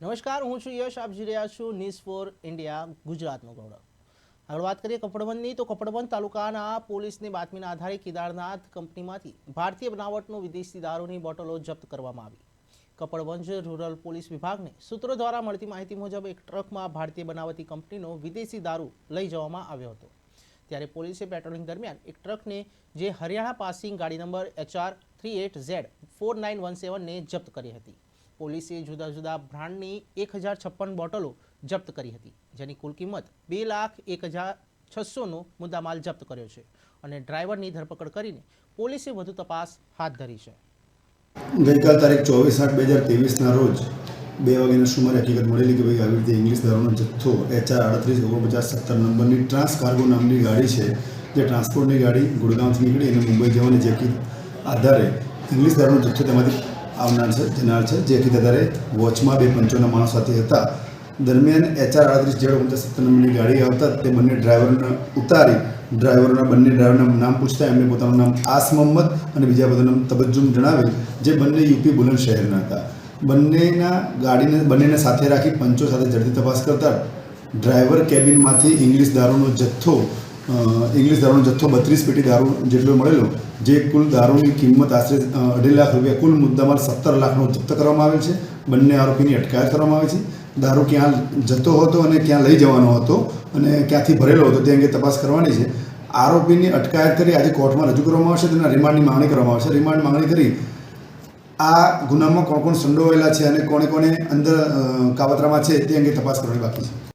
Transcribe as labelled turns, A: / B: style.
A: નમસ્કાર, હું છું યશ, આપ જોઈ રહ્યા છું ન્યૂઝ ફોર ઇન્ડિયા ગુજરાતનો ગૌરવ. આગળ વાત કરીએ કપડવંદની તો કપડવંજ તાલુકાના પોલીસની બાતમીના આધારે કેદારનાથ કંપનીમાંથી ભારતીય બનાવટનો વિદેશી દારૂની બોટલો જપ્ત કરવામાં આવી. કપડવંજ રૂરલ પોલીસ વિભાગને સૂત્રો દ્વારા મળતી માહિતી મુજબ એક ટ્રકમાં ભારતીય બનાવટી કંપનીનો વિદેશી દારૂ લઈ જવામાં આવ્યો હતો. ત્યારે પોલીસે પેટ્રોલિંગ દરમિયાન એક ટ્રકને, જે હરિયાણા પાસિંગ ગાડી number HR three eight Z four nine one સેવનને જપ્ત કરી હતી. પોલીસે જુદા જુદા બ્રાન્ડની એક હજાર છપ્પન બોટલો જપ્ત કરી હતી, જેની કુલ કિંમત બે લાખ એક હજાર છસોનો મુદ્દામાલ જપ્ત કર્યો છે અને ડ્રાઈવરની ધરપકડ કરીને પોલીસે વધુ તપાસ હાથ ધરી છે.
B: ગઈકાલ તારીખ ચોવીસ આઠ બે હજાર તેવીસના રોજ બે વાગ્યાના સુમારે હકીકત મળેલી કે ભાઈ આવી રીતે ઇંગ્લિશ દારૂનો જથ્થો એચઆર આડત્રીસ ઓગણપચાસ સત્તર નંબરની ટ્રાન્સ કાર્ગો નામની ગાડી છે, જે ટ્રાન્સપોર્ટની ગાડી ગુડગાંવથી નીકળી અને મુંબઈ જવાની જેકી આધારે ઇંગ્લિશ દારૂનો જથ્થો તેમાંથી આવનાર છે જનાર છે, જે હકીકત આધારે વોચમાં બે પંચોના માણસ સાથે હતા. દરમિયાન એચઆર આડત્રીસ જેડ ઓગણપચાસ સત્તર નંબરની ગાડી આવતા, તે બંને ડ્રાઈવરને ઉતારી, ડ્રાઈવરના બંને ડ્રાઈવરના નામ પૂછતા એમને પોતાનું નામ આસ મોહમ્મદ અને બીજા બધાનું નામ તબજ્જુમ જણાવેલ, જે બંને યુપી બુલંદ શહેરના હતા. બંનેના ગાડીને, બંનેને સાથે રાખી પંચો સાથે ઝડપી તપાસ કરતા ડ્રાઈવર કેબિનમાંથી ઇંગ્લિશ દારૂનો જથ્થો ઇંગ્લિશ દારૂનો જથ્થો બત્રીસ પેટી દારૂ જેટલો મળેલો, જે કુલ દારૂની કિંમત આશરે અઢી લાખ રૂપિયા, કુલ મુદ્દામાલ સત્તર લાખનો જપ્ત કરવામાં આવેલ છે. બંને આરોપીની અટકાયત કરવામાં આવી છે. દારૂ ક્યાં જતો હતો અને ક્યાં લઈ જવાનો હતો અને ક્યાંથી ભરેલો હતો તે અંગે તપાસ કરવાની છે. આરોપીની અટકાયત કરી આજે કોર્ટમાં રજૂ કરવામાં આવશે, તેના રિમાન્ડની માંગણી કરવામાં આવશે. રિમાન્ડ માંગણી કરી આ ગુનામાં કોણ કોણ સંડોવાયેલા છે અને કોણે કોણે અંદર કાવતરામાં છે તે અંગે તપાસ કરવાની બાકી છે.